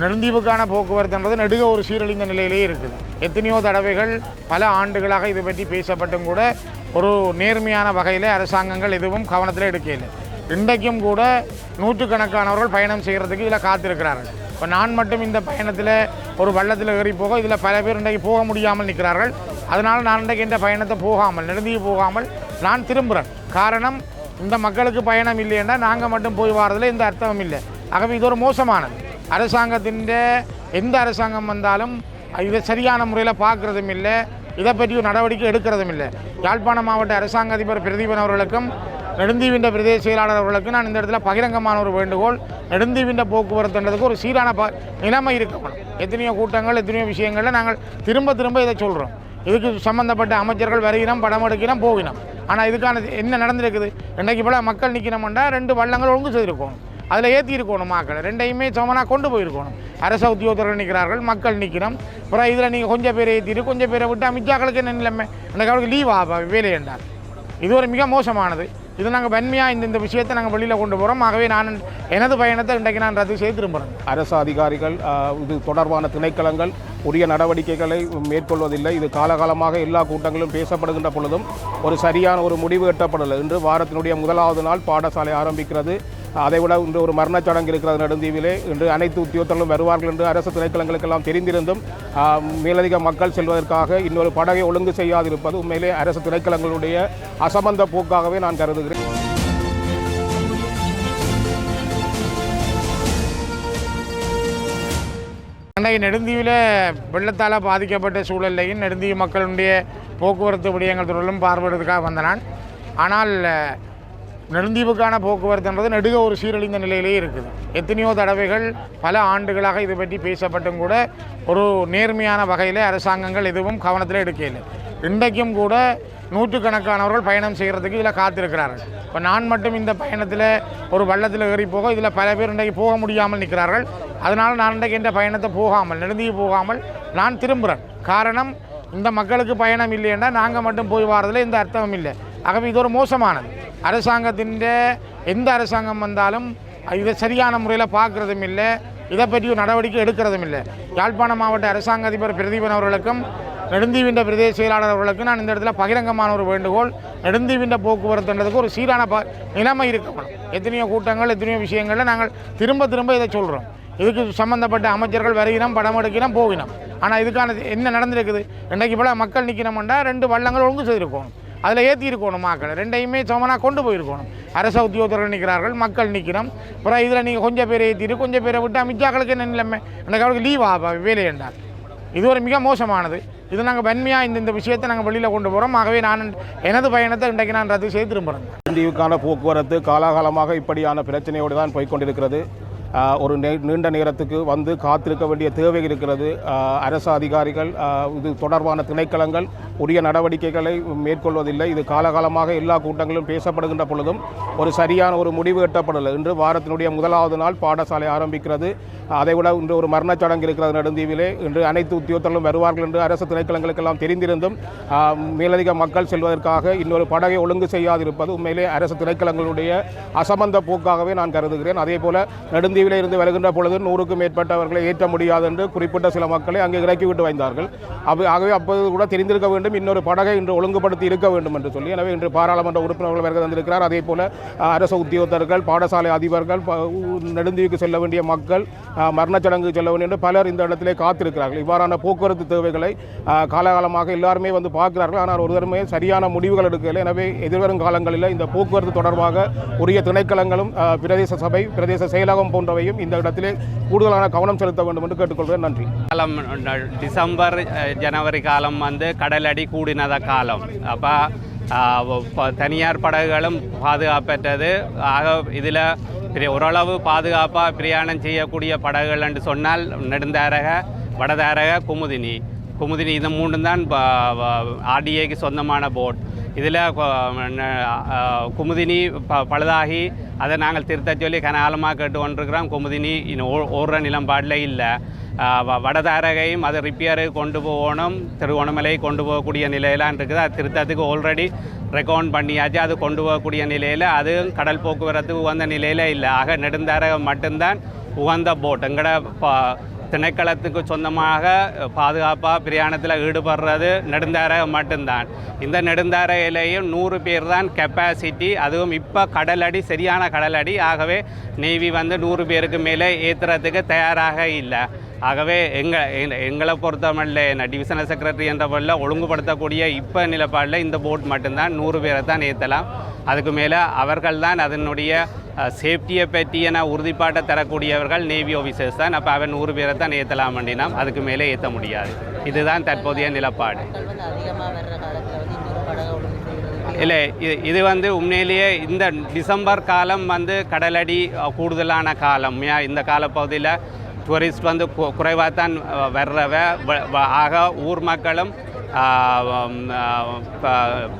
நெடுந்தீவுக்கான போக்குவரத்துன்றது நெடுக ஒரு சீரழிந்த நிலையிலேயே இருக்குது. எத்தனையோ தடவைகள் பல ஆண்டுகளாக இது பற்றி பேசப்பட்டும் கூட ஒரு நேர்மையான வகையில் அரசாங்கங்கள் எதுவும் கவனத்தில் எடுக்கல இன்றைக்கும் கூட நூற்றுக்கணக்கானவர்கள் பயணம் செய்கிறதுக்கு இதில் காத்திருக்கிறார்கள். இப்போ நான் மட்டும் இந்த பயணத்தில் ஒரு வள்ளத்தில் ஏறி போக இதில் பல பேர் இன்றைக்கு போக முடியாமல் நிற்கிறார்கள். அதனால் நான் இன்றைக்கு இந்த பயணத்தை போகாமல் நெடுந்தீவு போகாமல் நான் திரும்புகிறேன். காரணம் இந்த மக்களுக்கு பயணம் இல்லைன்னா நாங்கள் மட்டும் போய் வாரதில் எந்த அர்த்தமும் இல்லை. ஆகவே இது ஒரு மோசமானது. அரசாங்கத்தின் எந்த அரசாங்கம் வந்தாலும் இதை சரியான முறையில் பார்க்குறதும் இல்லை. இதை பற்றி ஒரு நடவடிக்கை எடுக்கிறதும் இல்லை. யாழ்ப்பாண மாவட்ட அரசாங்க அதிபர் பிரதீபன் அவர்களுக்கும் நெடுந்தீவின்ற பிரதேச செயலாளர் அவர்களுக்கும் நான் இந்த இடத்துல பகிரங்கமான ஒரு வேண்டுகோள் நெடுந்தீவின்ற போக்குவரத்துன்றதுக்கு ஒரு சீரான ப நிலைமை இருக்கணும் எத்தனையோ கூட்டங்கள் எத்தனையோ விஷயங்களில் நாங்கள் திரும்ப திரும்ப இதை சொல்கிறோம் இதுக்கு சம்மந்தப்பட்ட அமைச்சர்கள் வருகிறோம் படம் எடுக்கிறோம் போகினோம். ஆனால் இதுக்கான என்ன நடந்திருக்குது? இன்றைக்கு போல மக்கள் நிற்கணும்னா ரெண்டு வள்ளங்கள் ஒழுங்கு செய்திருக்கோம். அதில் ஏற்றிருக்கணும் மக்களை. ரெண்டையுமே சமனாக கொண்டு போயிருக்கணும். அரச உத்தியோகத்தர்கள் நிற்கிறார்கள் மக்கள் நிற்கிறோம். அப்புறம் இதில் நீங்கள் கொஞ்சம் பேரை ஏற்றிட்டு கொஞ்சம் பேரை விட்டு மிச்சாக்களுக்கு என்ன நிலைமை? எனக்கு அவருக்கு லீவ் ஆபா வேலை என்றார். இது ஒரு மிக மோசமானது. இது நாங்கள் வன்மையாக இந்த இந்த விஷயத்தை நாங்கள் வெளியில் கொண்டு போகிறோம் ஆகவே நான் எனது பயணத்தை இன்றைக்கு நான் ரத்து செய்து திரும்புகிறேன் அரசு அதிகாரிகள் இது தொடர்பான திணைக்களங்கள் உரிய நடவடிக்கைகளை மேற்கொள்வதில்லை. இது காலகாலமாக எல்லா கூட்டங்களும் பேசப்படுகின்ற பொழுதும் ஒரு சரியான ஒரு முடிவு எட்டப்படலை. இன்று வாரத்தினுடைய முதலாவது நாள் பாடசாலை ஆரம்பிக்கிறது. அதை விட இன்று ஒரு மரணச் சடங்கு இருக்கிறது நெடுந்தீவிலே இன்று அனைத்து உத்தியோகத்தர்களும் வருவார்கள் என்று அரசு திணைக்களங்களுக்கெல்லாம் தெரிந்திருந்தும் மேலதிக மக்கள் செல்வதற்காக இன்னொரு படகை ஒழுங்கு செய்யாதிருப்பது உண்மையிலே அரசு திணைக்களங்களுடைய அசமந்த போக்காகவே நான் கருதுகிறேன். அன்றைக்கு நெடுந்தீவில் வெள்ளத்தால் பாதிக்கப்பட்ட சூழல்லையும் நெடுந்தீவு மக்களுடைய போக்குவரத்து விடயங்கள் தொடர்பிலும் பார்வையிடுறதுக்காக வந்த நான். ஆனால் நெடுந்தீவுக்கான போக்குவரத்துன்றது நெடுக ஒரு சீரழிந்த நிலையிலேயே இருக்குது. எத்தனையோ தடவைகள் பல ஆண்டுகளாக இது பற்றி பேசப்பட்டும் கூட ஒரு நேர்மையான வகையில் அரசாங்கங்கள் எதுவும் கவனத்தில் எடுக்கலை இன்றைக்கும் கூட நூற்றுக்கணக்கானவர்கள் பயணம் செய்கிறதுக்கு இதில் காத்திருக்கிறார்கள். இப்போ நான் மட்டும் இந்த பயணத்தில் ஒரு வள்ளத்தில் ஏறி போக இதில் பல பேர் இன்றைக்கு போக முடியாமல் நிற்கிறார்கள். அதனால் நான் இன்றைக்கு இந்த பயணத்தை போகாமல் நெடுந்தீவு போகாமல் நான் திரும்புகிறேன். காரணம் இந்த மக்களுக்கு பயணம் இல்லைன்னா நாங்கள் மட்டும் போய் வாரதில் இந்த அர்த்தமும் இல்லை. ஆகவே இது ஒரு மோசமானது. அரசாங்கத்தின் எந்த அரசாங்கம் வந்தாலும் இதை சரியான முறையில் பார்க்குறதும் இல்லை. இதை பற்றி ஒரு நடவடிக்கை எடுக்கிறதும் இல்லை. யாழ்ப்பாணம் மாவட்ட அரசாங்க அதிபர் பிரதீபன் அவர்களுக்கும் நெடுந்தீவின்ற பிரதேச செயலாளர் அவர்களுக்கும் நான் இந்த இடத்துல பகிரங்கமான ஒரு வேண்டுகோள் நெடுந்தீவின்ற போக்குவரத்துன்றதுக்கு ஒரு சீரான ப நிலைமை இருக்கணும். எத்தனையோ கூட்டங்கள் எத்தனையோ விஷயங்களில் நாங்கள் திரும்ப திரும்ப இதை சொல்கிறோம் இதுக்கு சம்மந்தப்பட்ட அமைச்சர்கள் வருகிறோம் படம் எடுக்கிறோம் போகினோம். ஆனால் இதுக்கான என்ன நடந்திருக்குது? இன்றைக்கு போல் மக்கள் நிற்கணும்னா ரெண்டு வள்ளங்கள் ஒழுங்கு செய்திருக்கோம். அதில் ஏற்றிருக்கணும் மாக்கள் மக்களை ரெண்டையுமே சமனாக கொண்டு போயிருக்கணும். அரச உத்தியோகத்தர்கள் நிற்கிறார்கள் மக்கள் நிற்கிறோம். அப்புறம் இதில் நீங்கள் கொஞ்சம் பேரை ஏற்றிட்டு கொஞ்சம் பேரை விட்டு மிச்சாக்களுக்கு என்ன நிலைமை? எனக்கு அவருக்கு லீவ் ஆபா வேலை என்றார். இது ஒரு மிக மோசமானது. இது நாங்கள் வன்மையாக இந்த இந்த விஷயத்தை நாங்கள் வெளியில் கொண்டு போகிறோம் ஆகவே நான் எனது பயணத்தை இன்றைக்கு நான் ரத்து செய்து திரும்புகிறேன் தீவுக்கான போக்குவரத்து காலாகாலமாக இப்படியான பிரச்சனையோடு தான் போய்க்கொண்டிருக்கிறது ஒரு நீண்ட நேரத்துக்கு வந்து காத்திருக்க வேண்டிய தேவை இருக்கிறது. அரசு அதிகாரிகள் இது தொடர்பான திணைக்களங்கள் உரிய நடவடிக்கைகளை மேற்கொள்வதில்லை. இது காலகாலமாக எல்லா கூட்டங்களும் பேசப்படுகின்ற பொழுதும் ஒரு சரியான ஒரு முடிவு எட்டப்படலை. இன்று வாரத்தினுடைய முதலாவது நாள் பாடசாலை ஆரம்பிக்கிறது. அதைவிட இன்று ஒரு மரணச்சடங்கு இருக்கிறது நெடுந்தீவிலே. இன்று அனைத்து உத்தியோகத்தர்களும் வருவார்கள் என்று அரசு திணைக்களங்களுக்கெல்லாம் தெரிந்திருந்தும் மேலதிக மக்கள் செல்வதற்காக இன்னொரு படகை ஒழுங்கு செய்யாதிருப்பது உண்மையிலே அரசு திணைக்களங்களுடைய அசமந்த போக்காகவே நான் கருதுகிறேன். அதே போல நெடுந்தீவு இந்தியாவில் இருந்து வருகின்ற பொழுது நூறுக்கும் மேற்பட்டவர்களை ஏற்ற முடியாது என்று குறிப்பிட்ட சில மக்களை அங்கே இறக்கிவிட்டு வந்தார்கள். அவை ஆகவே அப்போது கூட தெரிந்திருக்க வேண்டும் இன்னொரு படகை இன்று ஒழுங்குபடுத்தி இருக்க வேண்டும் என்று சொல்லி எனவே இன்று பாராளுமன்ற உறுப்பினர்கள் வருகை தந்திருக்கிறார். அதே போல அரச அரசு உத்தியோகத்தர்கள் பாடசாலை அதிபர்கள் நெடுந்தீவுக்கு செல்ல வேண்டிய மக்கள் மரணச்சடங்கு செல்ல வேண்டும் என்று பலர் இந்த இடத்திலே காத்திருக்கிறார்கள். இவ்வாறான போக்குவரத்து தேவைகளை காலகாலமாக எல்லாருமே வந்து பார்க்கிறார்கள். ஆனால் ஒருவருமே சரியான முடிவுகள் எடுக்கவில்லை. எனவே எதிர்வரும் காலங்களில் இந்த போக்குவரத்து தொடர்பாக உரிய திணைக்களங்களும் பிரதேச சபை பிரதேச செயலகம் போன்ற போன்றவையும் இந்த இடத்திலே கூடுதலான கவனம் செலுத்த வேண்டும் என்று கேட்டுக்கொள்கிறேன். நன்றி. காலம் டிசம்பர் ஜனவரி காலம் வந்து கடலடி கூடினத காலம். அப்போ தனியார் படகுகளும் பாதுகாப்பற்றது. ஆக இதில் ஓரளவு பாதுகாப்பாக பிரயாணம் செய்யக்கூடிய படகுகள் என்று சொன்னால் நெடுந்தாரக வடதாரக குமுதினி. குமுதினி இது மூன்று தான் ஆர்டிஏக்கு சொந்தமான போட். இதில் குமுதினி ப பழுதாகி அதை நாங்கள் திருத்த சொல்லி கனகாலமாக கேட்டு கொண்டிருக்கிறோம் குமுதினி இன்னும் ஓ- ஓடுற நிலம்பாடில் இல்லை வடதாரகையும் அதை ரிப்பேருக்கு கொண்டு போகணும் திருகோணமலை கொண்டு போகக்கூடிய நிலையெல்லாம் இருக்குது அது திருத்தத்துக்கு ஆல்ரெடி ரெக்கவுண்ட் பண்ணியாச்சு அது கொண்டு போகக்கூடிய நிலையில் அதுவும் கடல் போக்குவரத்து உகந்த நிலையில் இல்லை ஆக நெடுந்தாரகம் மட்டும்தான் உகந்த போட் எங்கட திணைக்களத்துக்கு சொந்தமாக பாதுகாப்பாக பிரயாணத்தில் ஈடுபடுறது நெடுந்தாரகம் மட்டும்தான். இந்த நெடுந்தாரையிலேயும் நூறு பேர் தான் கெப்பாசிட்டி அதுவும் இப்போ கடலடி சரியான கடலடி. ஆகவே நேவி வந்து நூறு பேருக்கு மேலே ஏற்றுறதுக்கு தயாராக இல்லை. ஆகவே எங்கள் எங்களை பொறுத்தமல்ல டிவிஷனல் செக்ரட்டரி என்ற பொருளில் ஒழுங்குபடுத்தக்கூடிய இப்போ நிலப்பாடில் இந்த போட் மட்டும்தான் நூறு பேரை தான் ஏற்றலாம் அதுக்கு மேலே அவர்கள் தான் அதனுடைய சேஃப்டியை பற்றியன உறுதிப்பாட்டை தரக்கூடியவர்கள் நேவி ஆஃபீஸர்ஸ் தான். அப்போ அவன் நூறு பேரை தான் ஏற்றலாம் அப்படின்னா அதுக்கு மேலே ஏற்ற முடியாது. இதுதான் தற்போதைய நிலப்பாடு. இல்லை இது இது வந்து உண்மையிலேயே இந்த டிசம்பர் காலம் வந்து கடலடி கூடுதலான காலம். ஏன் இந்த காலப்பகுதியில் டூரிஸ்ட் வந்து குறைவாக தான் வர்றவ வ- ஆக ஊர் மக்களும்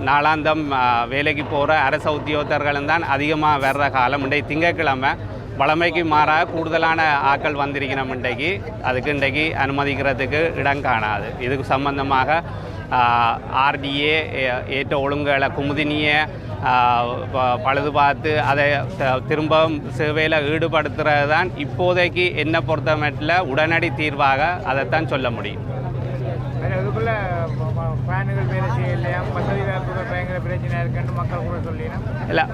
நாளாந்தம் வேலைக்கு போகிற அரச உத்தியோகத்தர்களும் தான் அதிகமாக வர்ற காலம். இன்றைக்கு திங்கட்கிழமை வளமைக்கு மாறாக கூடுதலான ஆக்கள் வந்திருக்கணும் இன்றைக்கு. அதுக்கு இன்றைக்கு அனுமதிக்கிறதுக்கு இடம் காணாது. இதுக்கு சம்பந்தமாக ஆர்டிஏ ஏற்ற ஒழுங்குகளை குமுதினியை பழுது பார்த்து அதை திரும்பவும் சேவையில் ஈடுபடுத்துறது தான் இப்போதைக்கு என்ன பொறுத்தமட்டில் உடனடி தீர்வாக அதைத்தான் சொல்ல முடியும். இருக்குன்னு மக்கள் கூட சொல்லினா இல்லை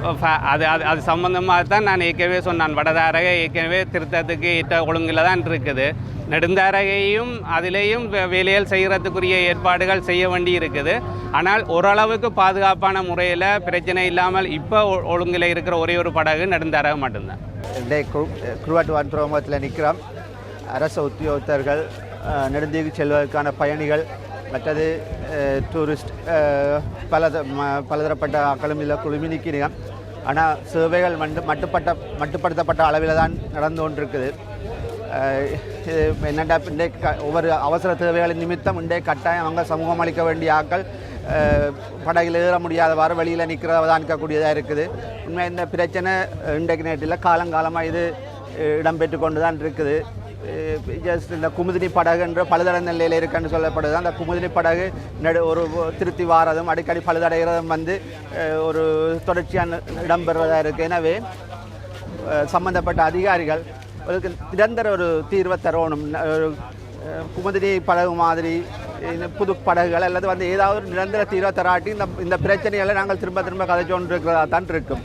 அது அது அது சம்மந்தமாக தான் நான் ஏற்கனவே சொன்னான். வடதாரக ஏற்கனவே திருத்தத்துக்கு ஏற்ற ஒழுங்கில் தான் இருக்குது. நெடுந்தாரகையும் அதிலேயும் வே- வேலைகள் செய்கிறதுக்குரிய ஏற்பாடுகள் செய்ய வேண்டி இருக்குது. ஆனால் ஓரளவுக்கு பாதுகாப்பான முறையில் பிரச்சனை இல்லாமல் இப்போ ஒழுங்கில் இருக்கிற ஒரே ஒரு படகு நெடுந்தாரகம் மட்டும்தான். குருவாட்டுவான் துறைமுகத்தில் நிற்கிறோம். அரசு உத்தியோகத்தர்கள் அஹ், நெடுந்தீவுக்கு செல்வதற்கான பயணிகள் மற்றது டூரிஸ்ட் அஹ், பல ம- பலதரப்பட்ட ஆக்களும் இதில் குழுமி ஆனால் சேவைகள் வந்து மட்டுப்பட்ட மட்டுப்படுத்தப்பட்ட அளவில் தான் நடந்து கொண்டிருக்குது இது என்னென்னா இன்றைக்கு க- ஒவ்வொரு அவசர தேவைகளின் நிமித்தம் இன்றைய கட்டாயம் அவங்க சமூகம் அளிக்க வேண்டிய ஆட்கள் படகில் ஏற முடியாதவாறு வெளியில் நிற்கிறதா இருக்கக்கூடியதாக இருக்குது உண்மை இந்த பிரச்சனை இன்றைக்கு நேரத்தில் காலங்காலமாக இது இடம்பெற்று கொண்டு தான் இருக்குது ஜஸ்ட் இந்த குமுதினி படகுன்ற பழுதடை நிலையில் இருக்குன்னு சொல்லப்படுது. அந்த குமுதினி படகு நடு ஒரு திருத்தி வாரதும் அடிக்கடி பழுதடைகிறதும் வந்து ஒரு தொடர்ச்சியான இடம்பெறுவதாக இருக்குது எனவே சம்பந்தப்பட்ட அதிகாரிகள் அதுக்கு நிரந்தர ஒரு தீர்வை தரணும். ஒரு குமுதினி படகு மாதிரி இந்த புது படகுகள் அல்லது வந்து ஏதாவது ஒரு நிரந்தர தீர்வை தராட்டி இந்த இந்த பிரச்சனைகளை நாங்கள் திரும்ப திரும்ப கதைச்சோன்னு இருக்கிறதா தான் இருக்கும்.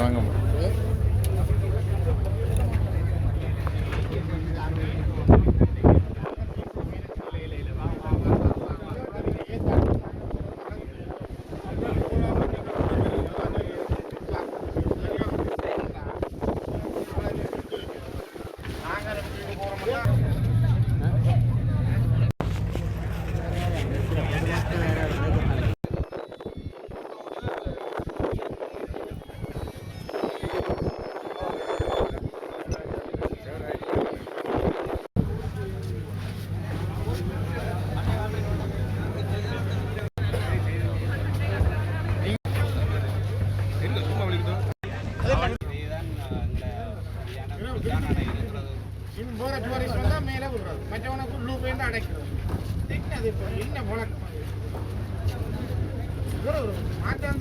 வாங்க இவன் போற டூரிஸ்ட் வந்தா மேல விடுறது. மற்றவனுக்கு உள்ளூ போய் அடைக்கிறது. என்னது இப்போ? என்ன பழக்கம் மாற்றம்